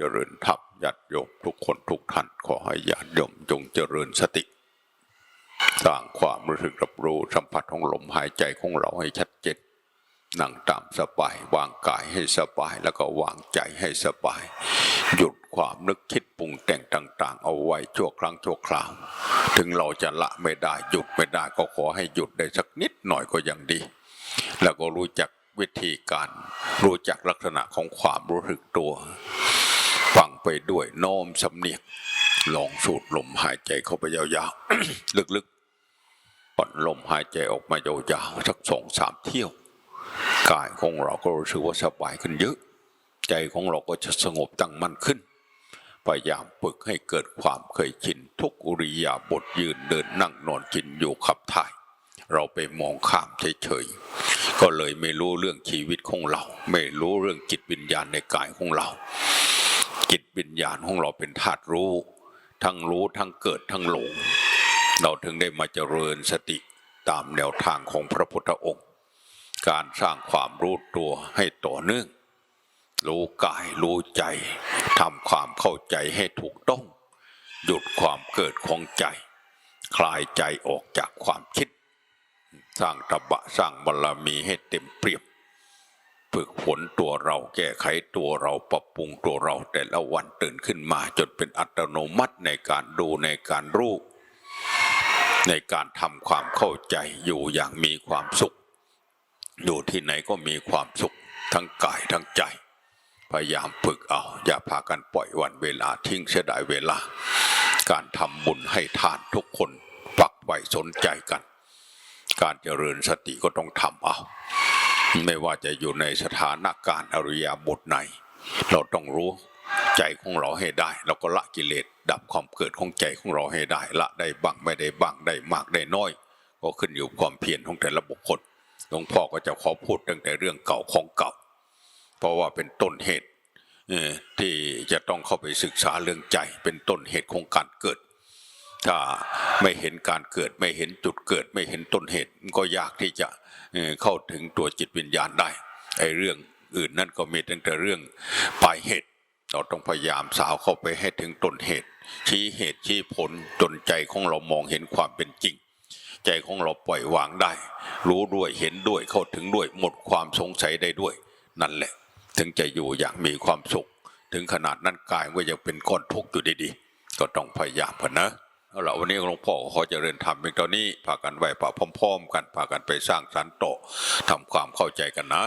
จริญธรรมญาติโยมทุกคนทุกท่านขอให้ญาติโยมจงเจริญสติ สร้างความรู้สึกรับรู้สัมผัสของลมหายใจของเราให้ชัดเจนนั่งตามสบายวางกายให้สบายแล้วก็วางใจให้สบาย หยุดความนึกคิดปรุงแต่งต่าง ๆ เอาไว้ชั่วครั้งชั่วคราว ถึงเราจะละไม่ได้หยุดไม่ได้ก็ขอให้หยุดได้สักนิดหน่อยก็ยังดี แล้วก็รู้จักวิธีการ รู้จักลักษณะของความรู้สึกตัว ไปด้วยโน้มสำเนียกลองสูดลมหายใจเข้าไปยาวๆ ลึกๆผ่อนลมหายใจออกมายาวๆสักสองสามเที่ยว กายของเราก็รู้สึกว่าสบายขึ้นเยอะ ใจของเราก็จะสงบตั้งมั่นขึ้น พยายามฝึกให้เกิดความเคยชินทุกอุริยาบทยืนเดินนั่งนอนกินอยู่ขับถ่าย เราไปมองข้ามเฉยๆก็เลยไม่รู้เรื่องชีวิตของเรา ไม่รู้เรื่องจิตวิญญาณในกายของเรา จิตวิญญาณของเราเป็นธาตุรู้ ทั้งรู้ทั้งเกิดทั้งหลง เราถึงได้มาเจริญสติตามแนวทางของพระพุทธองค์ การสร้างความรู้ตัวให้ต่อเนื่อง รู้กายรู้ใจทำความเข้าใจให้ถูกต้อง หยุดความเกิดของใจ คลายใจออกจากความคิด สร้างตบะสร้างบารมีให้เต็มเปี่ยม ฝึกฝนตัวเราแก้ไขตัวเราปรับปรุงตัวเราแต่ละวันตื่นขึ้นมาจนเป็นอัตโนมัติในการดูในการรู้ในการทำความเข้าใจอยู่อย่างมีความสุขอยู่ที่ไหนก็มีความสุขทั้งกายทั้งใจ พยายามฝึกเอา อย่าพากันปล่อยวันเวลาทิ้งเสียดายเวลา การทำบุญให้ทานทุกคนฝักใฝ่สนใจกัน การเจริญสติก็ต้องทำเอา ไม่ว่าจะอยู่ในสถานการณ์อริยบทไหน เราต้องรู้ใจของเราให้ได้ เราก็ละกิเลสดับความเกิดของใจของเราให้ได้ ละได้บ้างไม่ได้บ้างได้มากได้น้อย ก็ขึ้นอยู่ความเพียรของแต่ละบุคคลหลวงพ่อก็จะขอพูดตั้งแต่เรื่องเก่าของเก่า เพราะว่าเป็นต้นเหตุที่จะต้องเข้าไปศึกษาเรื่องใจ เป็นต้นเหตุของการเกิด ถ้าไม่เห็นการเกิดไม่เห็นจุดเกิดไม่เห็นต้นเหตุก็ยากที่จะเอ่อเข้าถึงตัวจิตวิญญาณได้ไอ้เรื่องอื่นนั่นก็มีตั้งแต่เรื่องปลายเหตุ เราต้องพยายามสาวเข้าไปให้ถึงต้นเหตุ ชี้เหตุชี้ผลจนใจของเรามองเห็นความเป็นจริง ใจของเราปล่อยวางได้ รู้ด้วยเห็นด้วยเข้าถึงด้วยหมดความสงสัยได้ด้วย นั่นแหละ ถึงจะอยู่อย่างมีความสุข ถึงขนาดนั้นกายก็ยังเป็นก้อนทุกข์อยู่ดีๆก็ต้องพยายามกันนะ เอาละวันนี้หลวงพ่อขอเจริญธรรมเพียงเท่านี้พากันไหวพระพร้อม ๆ กันพากันไปสร้างสรรค์โตทำความเข้าใจกันนะ